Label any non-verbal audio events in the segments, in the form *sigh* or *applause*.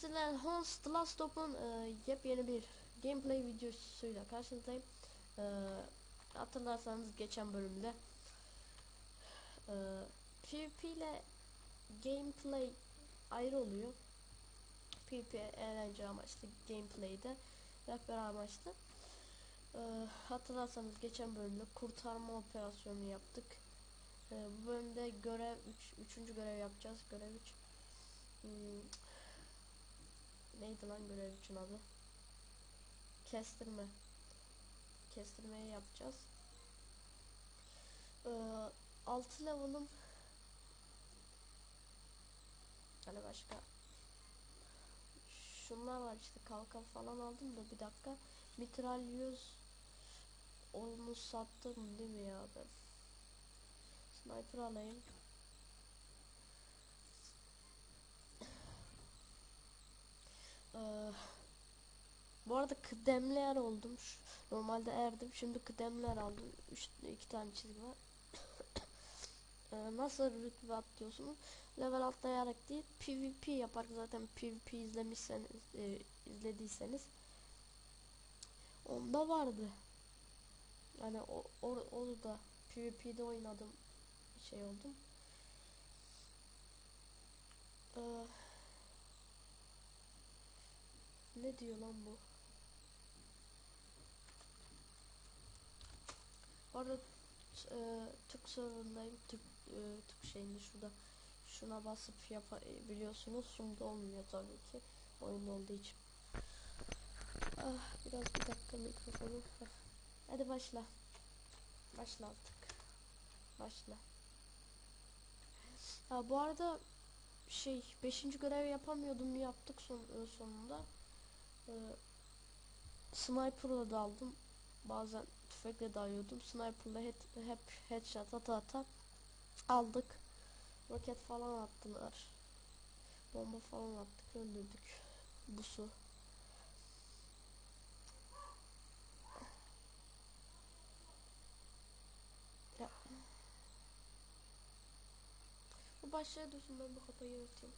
sizlerle Hans The Last Stop'un e, yepyeni bir gameplay videosuyla karşınızdayım. E, hatırlarsanız geçen bölümde e, PvP ile gameplay ayrı oluyor. PvP eğlence amaçlı, gameplay'de rehber amaçlı. E, hatırlarsanız geçen bölümde kurtarma operasyonu yaptık. E, bu bölümde görev 3. Üç, görev yapacağız. Görev 3. Hmm, neydi lan görev için adı? Kestirme. Kestirmeyi yapacağız. Ee, 6 level'ım hani başka şunlar var işte kalkan falan aldım da bir dakika mitralyöz onu sattım değil mi ya ben sniper alayım Ee, bu arada kıdemler oldum. Şu- Normalde erdim. Şimdi kıdemler aldım. Üç, iki tane çizgi var. *coughs* Ee, nasıl rütbe atlıyorsunuz? Level atlayarak değil. PvP yaparak zaten PvP izlemişseniz, e, izlediyseniz onda vardı. Yani o, o da PvP'de oynadım şey oldum. Ee, ne diyor lan bu? T- e, Türk serverındayım. Türk, e, Türk şeyinde şurada şuna basıp yapabiliyorsunuz. Şimdi olmuyor tabii ki. Oyun olduğu için. Ah, biraz bir dakika mikrofonu. Hadi başla. Başla artık. Başla. Ha, bu arada şey 5. görev yapamıyordum yaptık son, e, sonunda. Ee, sniper'la daldım. Bazen tüfekle dalıyordum. Sniper'la head, hep headshot ata ata aldık. Roket falan attılar. Bomba falan attık. Öldürdük. Busu. Ya. Bu başlığa dursun ben bu kapıyı örteyim.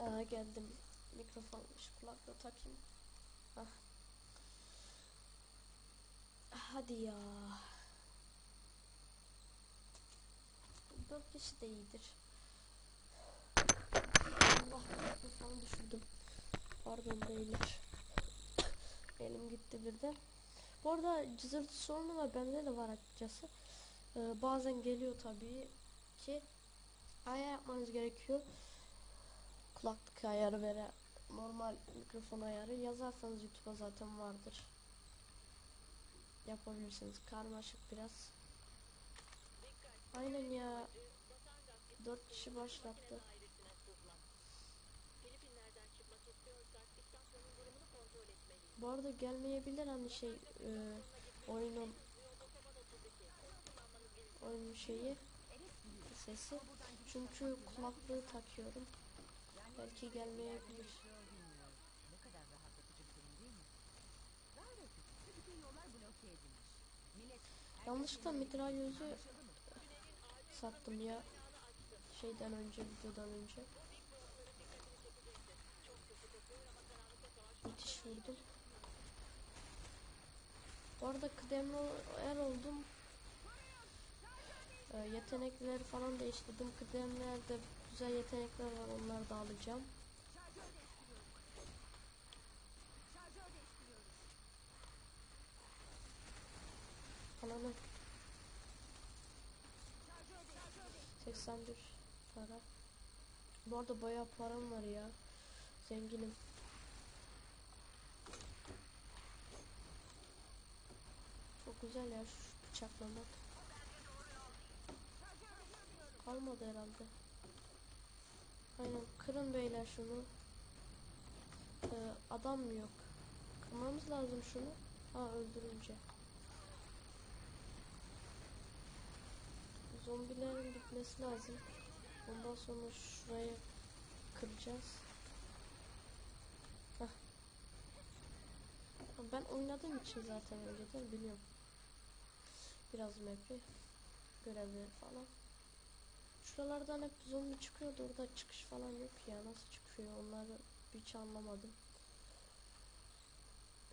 Aa, geldim. Mikrofon şu kulaklığı takayım. Hah. Hadi ya. Dört kişi de iyidir. Allah mikrofonu düşürdüm. Pardon beyler. Elim gitti birden. Bu arada cızırtı sorunu var. Bende de var açıkçası. Ee, bazen geliyor tabii ki. Ayar yapmanız gerekiyor kulaklık ayarı ve normal mikrofon ayarı yazarsanız YouTube'a zaten vardır. Yapabilirsiniz. Karmaşık biraz. Aynen ya. Dört kişi başlattı. Bu arada gelmeyebilir hani şey e, oyunun oyunun şeyi sesi. Çünkü kulaklığı takıyorum. Belki gelmeyebilir. Ne kadar rahatlatıcı bir durum değil mi? Gayret et. Bütün yollar bloke edilmiş. Millet Yanlışlıkla mitralyözü sattım ya. Şeyden önce, videodan önce. Müthiş vurdum. Bu arada kıdemli er oldum. Ee, yetenekleri falan değiştirdim. Kıdemlerde güzel yetenekler var. Onları da alacağım. Ananı. 81 para. Bu arada bayağı param var ya. Zenginim. Çok güzel ya şu bıçaklamak. Kalmadı herhalde. Aynen kırın beyler şunu. Ee, adam yok? Kırmamız lazım şunu. Ha öldürünce. Zombilerin bitmesi lazım. Ondan sonra şurayı kıracağız. Hah. Ben oynadığım için zaten önceden biliyorum. Biraz map'i. görevi falan. Şuralardan hep zombi çıkıyordu orada çıkış falan yok ya nasıl çıkıyor onları hiç anlamadım.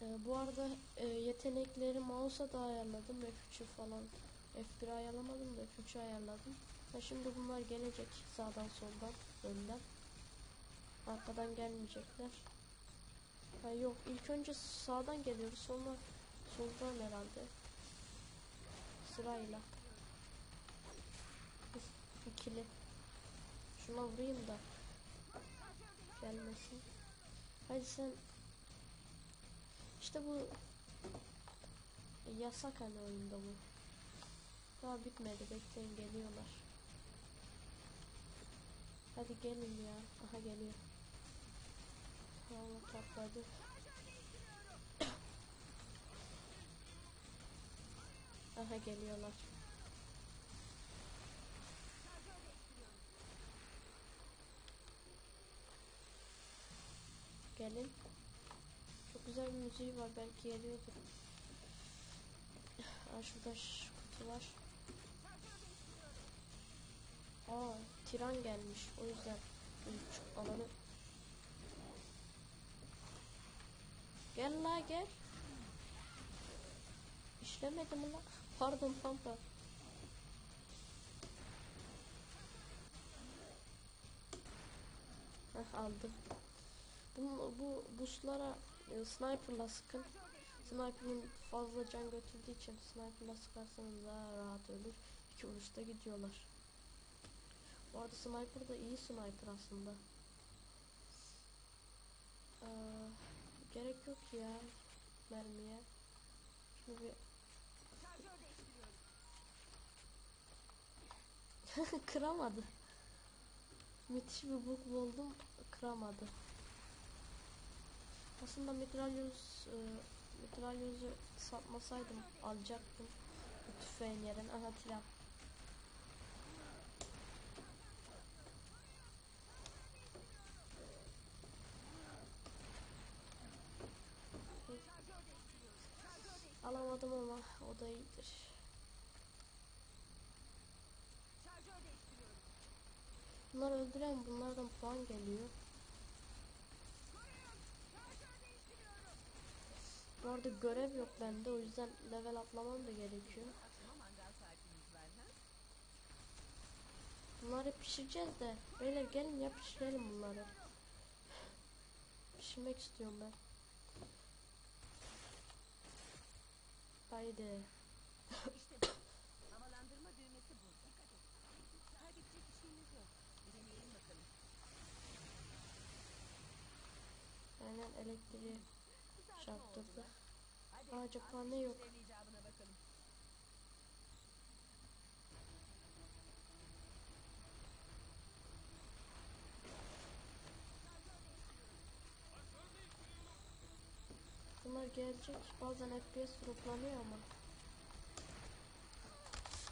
Ee, bu arada e, yetenekleri mouse'a da ayarladım F3'ü falan F1'i ayarlamadım da F3'ü ayarladım. Ha şimdi bunlar gelecek sağdan soldan önden. Arkadan gelmeyecekler. Ha yok ilk önce sağdan geliyoruz sonra soldan herhalde. Sırayla. İkili. Şuna vurayım da gelmesin. Hadi sen işte bu yasak hani oyunda bu. Daha bitmedi bekleyin geliyorlar. Hadi gelin ya. Aha geliyor. Allah patladı. *coughs* Aha geliyorlar. Gelin. Çok güzel bir müziği var belki geliyordur. *sighs* Aa, şurada şu kutu var. Aa, tiran gelmiş. O yüzden üç alanı. Gel la gel. İşlemedi mi lan? *laughs* Pardon pampa. Heh, aldım. Bu, bu buslara e, sniperla sıkın. Sniper'ın fazla can götürdüğü için sniperla sıkarsanız daha rahat ölür. İki vuruşta gidiyorlar. Bu arada sniper da iyi sniper aslında. Ee, gerek yok ya mermiye. Şunu bir *laughs* kıramadı. Müthiş bir bug buldum. Kıramadı. Aslında mitralyöz e, mitralyözü satmasaydım alacaktım. Bu tüfeğin yerine. Aha. Alamadım ama o da iyidir. Bunları öldüren bunlardan puan geliyor. Bu arada görev yok bende o yüzden level atlamam da gerekiyor. Bunları pişireceğiz de. Beyler gelin ya pişirelim bunları. Pişirmek istiyorum ben. Haydi. İşte. Havalandırma düğmesi bu. Aynen elektriği çarptırdı. Aa, cephane yok. Bunlar gelecek. Bazen FPS droplanıyor ama.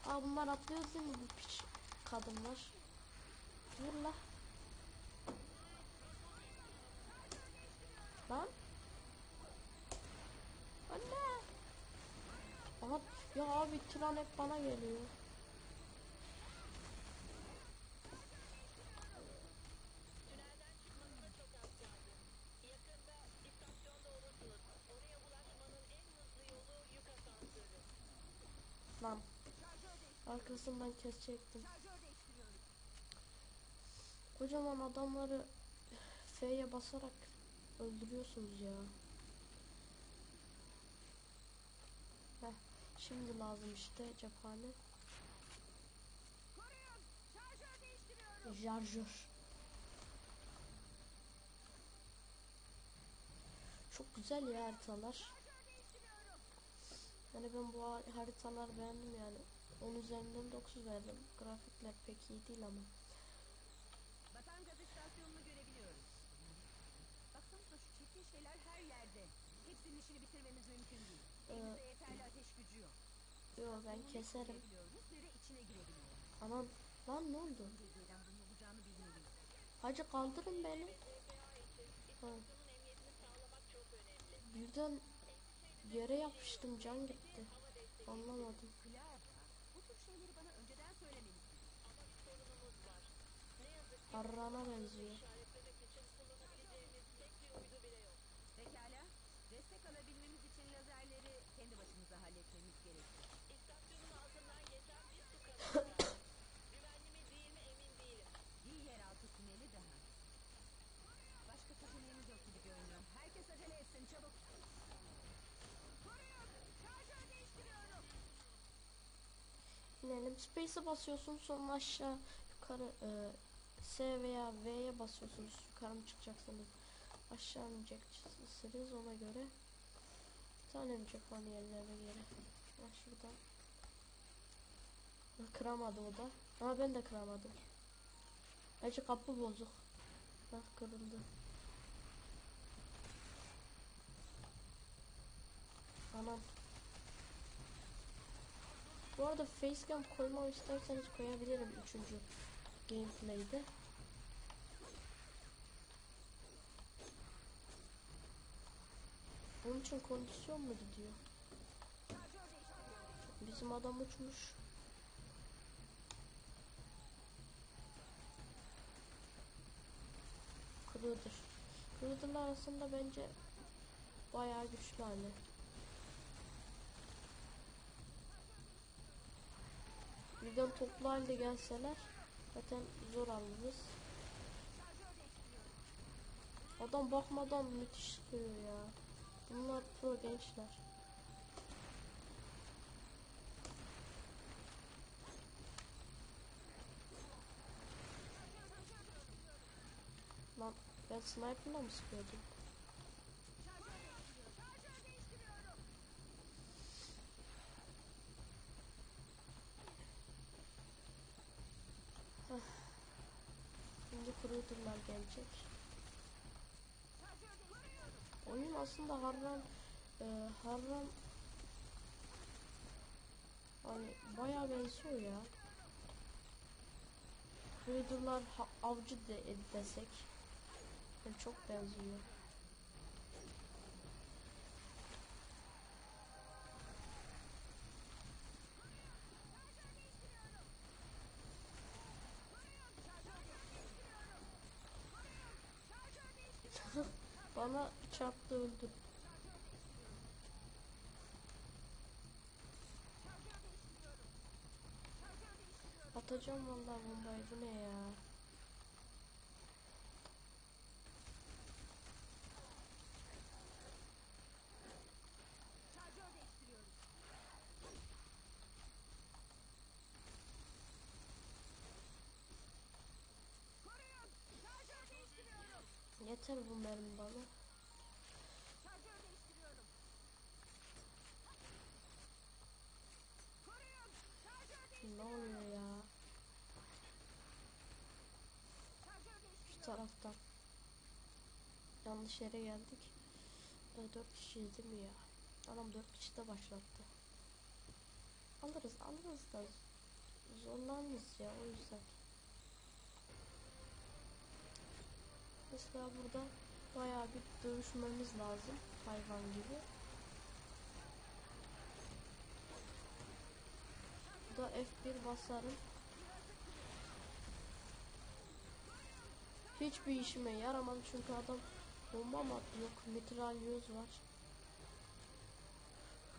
Aa bunlar atlıyor değil mi bu piç kadınlar? Vur la. Lan. Anne. Aha ya abi tren hep bana geliyor. Lan. Arkasından kesecektim. Kocaman adamları F'ye basarak öldürüyorsunuz ya. Heh, şimdi lazım işte cephane. Şarjör. Çok güzel ya haritalar. Yani ben bu har- haritalar beğendim yani. 10 üzerinden 9 verdim. Grafikler pek iyi değil ama. Batan gaz istasyonunu görebiliyoruz. Baksanıza şu çirkin şeyler her yerde. Hepsinin işini bitirmemiz mümkün değil. Ee, yok. Ben keserim. Anam lan ne oldu? Hacı kaldırın beni. Ha. Birden yere yapıştım can gitti. Anlamadım. Harrana benziyor. Kendi başımıza halletmemiz gerekiyor. *coughs* Bir yeraltı tüneli daha. Başka seçeneğimiz yok gibi görünüyor. Herkes acele etsin çabuk. Koruyun. Şarjör değiştiriyorum. İnelim. Space'e basıyorsunuz sonra aşağı yukarı e, S veya V'ye basıyorsunuz. Yukarı mı çıkacaksınız? Aşağı mı ineceksiniz ona göre. Mi var yerlerine göre. Bak şuradan. Kıramadı o da. Ama ben de kıramadım. Bence kapı bozuk. Bak kırıldı. Anam. Bu arada facecam koymamı isterseniz koyabilirim 3. gameplay'de. Bunun için kondisyon mu gidiyor? Bizim adam uçmuş. Kruder. Kruder'la arasında bence bayağı güçlü hali. Birden toplu halde gelseler zaten zor alırız. Adam bakmadan müthiş sıkıyor ya. Bunlar pro gençler. Lan ben sniper'la mı sıkıyordum? Şimdi Cruiser'lar gelecek. Oyun aslında Harran e, Harran hani bayağı benziyor ya. Cruiser'lar ha- avcı de desek yani çok benziyor. Bana çarptı öldü. Atacağım vallahi bombayı bu ne ya? Yeter bu mermi bana. Ne oluyor ya? Şu taraftan. Yanlış yere geldik. E, dört kişiyiz değil mi ya? Adam dört kişi de başlattı. Alırız alırız da zorlanırız ya o yüzden. Mesela burada bayağı bir dövüşmemiz lazım hayvan gibi. Bu da F1 basarım. Hiçbir işime yaramadı çünkü adam bomba mı? Yok mitralyöz var.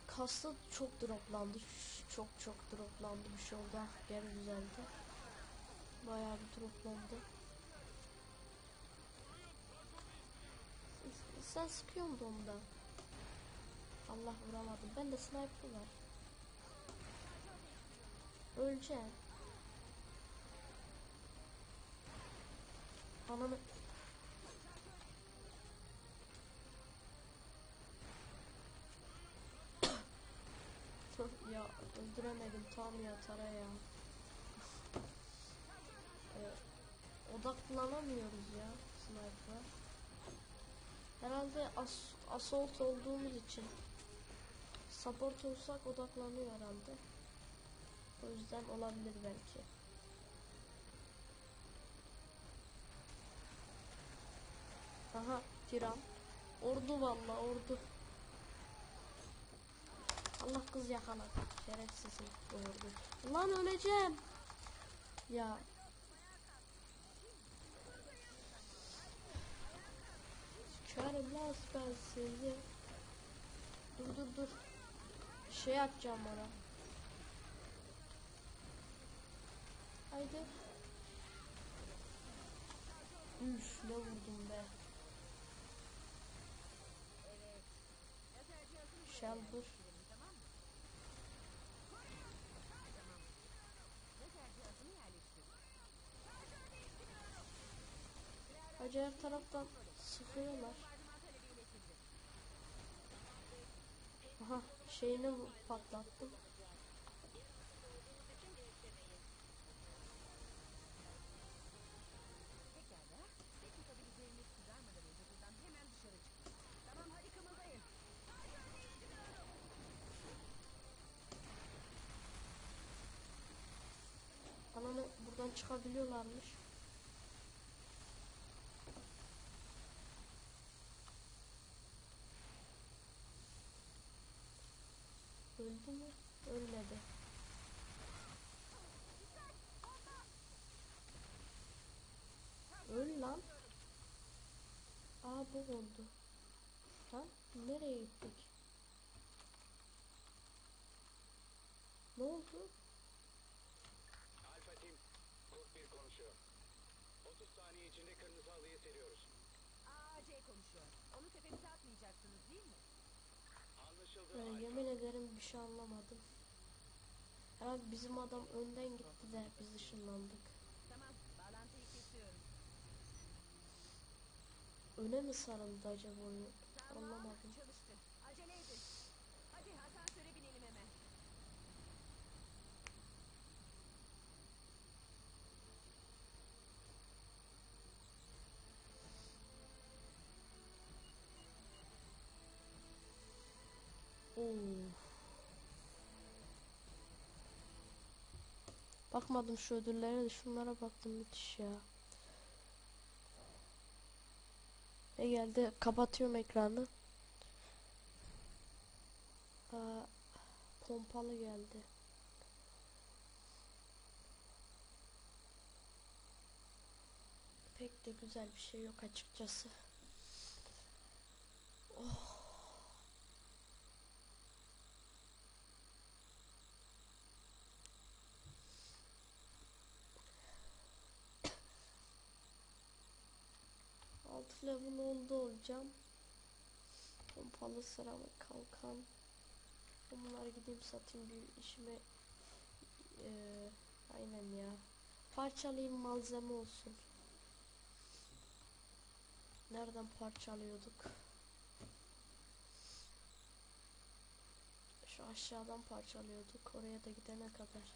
Kasta çok droplandı. Çok çok droplandı bir şey oldu. Ah, Geri düzeldi. Bayağı bir droplandı. Sen sıkıyor musun onda? Allah vuramadım. Ben de sniper var. Öleceğim. Ananı... ya öldüremedim tam ya tara ya. Ee, odaklanamıyoruz ya sniper'a. Herhalde as assault olduğumuz için support olsak odaklanıyor herhalde. O yüzden olabilir belki. Aha tiran. Ordu valla ordu. Allah kız yakala. Şerefsizim ordu. Lan öleceğim. Ya. Çıkarım lan ben sizi. Dur dur dur. Bir şey atacağım bana. Haydi. Üf ne vurdum be. Shelter. her taraftan sıkıyorlar. Aha şeyini patlattım. Pekala. Tek tutabileceğimiz kızarmadan önce buradan hemen dışarı çık. Tamam hadi kımıldayın. Ananı buradan çıkabiliyorlarmış. Öldü mü? Ölmedi. Öl lan. Aa bu oldu. Lan nereye gittik? Ne oldu? Alfa Team, Kurt 1 konuşuyor. 30 saniye içinde kırmızı halıyı seriyoruz. AC konuşuyor. Onu tepemize atmayacaksınız değil mi? Anlaşıldı Alfa. yemin ederim bir şey anlamadım. Herhalde bizim adam önden gitti de biz ışınlandık. Tamam. Bağlantıyı kesiyorum. Öne mi sarıldı acaba oyun? Tamam. Anlamadım. Çalıştı. Acele edin. Bakmadım şu ödüllere de şunlara baktım müthiş ya. Ne geldi? Kapatıyorum ekranı. Aa, pompalı geldi. Pek de güzel bir şey yok açıkçası. Level oldu olacağım. Pompalı sıramı kalkan. Bunları gideyim satayım bir işime. Eee, aynen ya. Parçalayayım malzeme olsun. Nereden parçalıyorduk? Şu aşağıdan parçalıyorduk. Oraya da gidene kadar.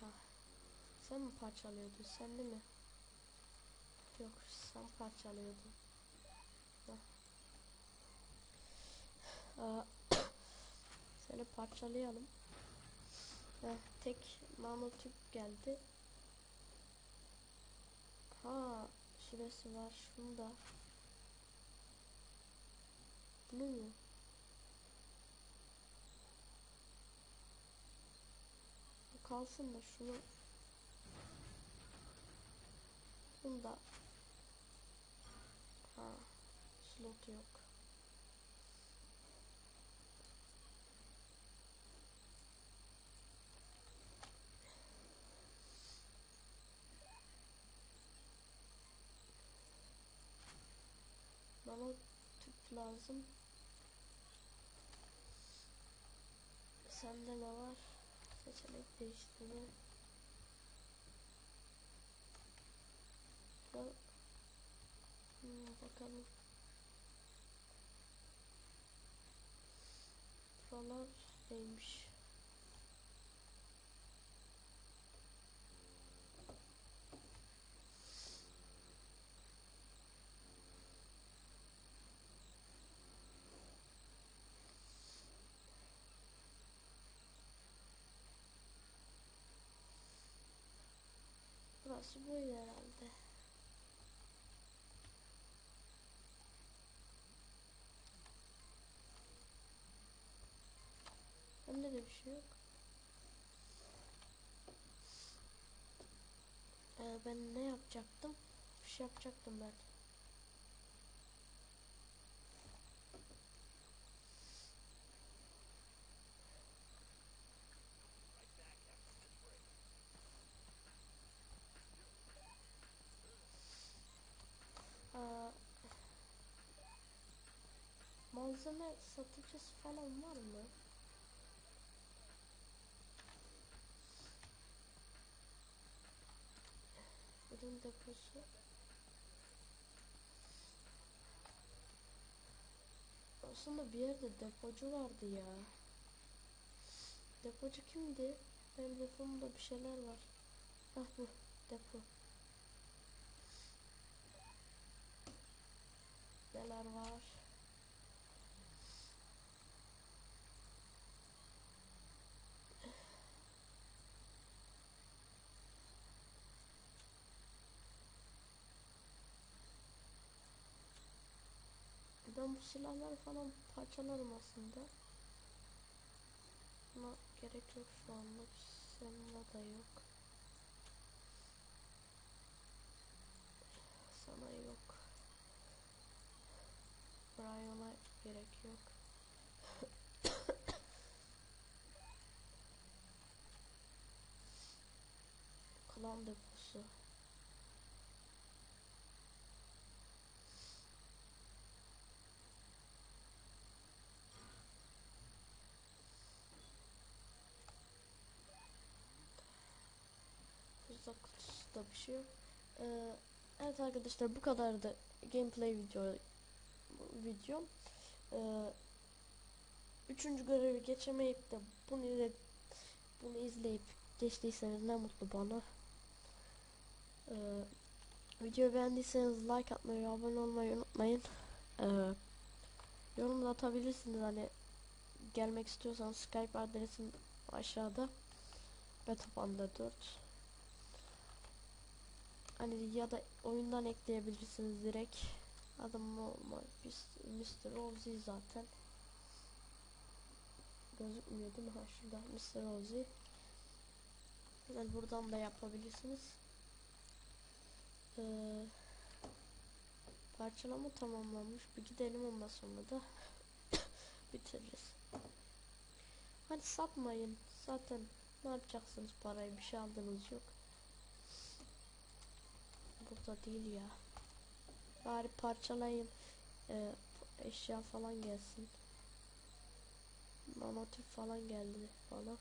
Ha. Sen mi parçalıyordun? Sen değil mi? Yok sen parçalıyordun. Seni *coughs* parçalayalım. Heh, tek nanotüp geldi. Ha, şurası var. Şunu da. Bunu mu? Kalsın da şunu bunu da ha slot yok. Bana tüp lazım. Sende ne var? Seçenek değiştirme. Da hmm, bakalım. Buralar neymiş? Burası böyle herhalde. De bir şey yok. Ee, ben ne yapacaktım? Bir şey yapacaktım ben. Aa, malzeme satıcısı falan var mı? Ürün deposu. Aslında bir yerde depocu vardı ya. Depocu kimdi? Benim depomda bir şeyler var. Ah bu depo. Neler var? Ben bu silahları falan parçalarım aslında. Ama gerek yok şu anlık. Seninle da yok. Sana yok. Brian'a gerek yok. *coughs* Klan deposu. Uzak kutusu bir şey yok. Ee, evet arkadaşlar bu kadardı gameplay video videom. Ee, üçüncü görevi geçemeyip de bunu izle, bunu izleyip geçtiyseniz ne mutlu bana. Ee, videoyu beğendiyseniz like atmayı abone olmayı unutmayın. Ee, yorum da atabilirsiniz hani gelmek istiyorsanız Skype adresim aşağıda. Betapanda 4 Hani ya da oyundan ekleyebilirsiniz direkt. Adım normal Mr. Ozzy zaten. Gözükmüyor değil mi? Ha şurada Mr. Ozzy. Yani buradan da yapabilirsiniz. Ee, parçalama tamamlanmış. Bir gidelim ondan sonra da *coughs* bitiririz. Hadi satmayın. Zaten ne yapacaksınız parayı? Bir şey aldınız yok. Burada değil ya. Bari parçalayın. Ee, eşya falan gelsin. Nanotüp falan geldi bana.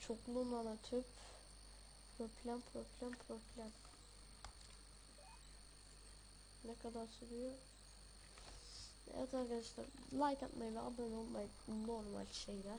Çoklu nanotüp. Problem problem problem. Ne kadar sürüyor? Evet arkadaşlar like atmayı ve abone olmayı normal şeyler.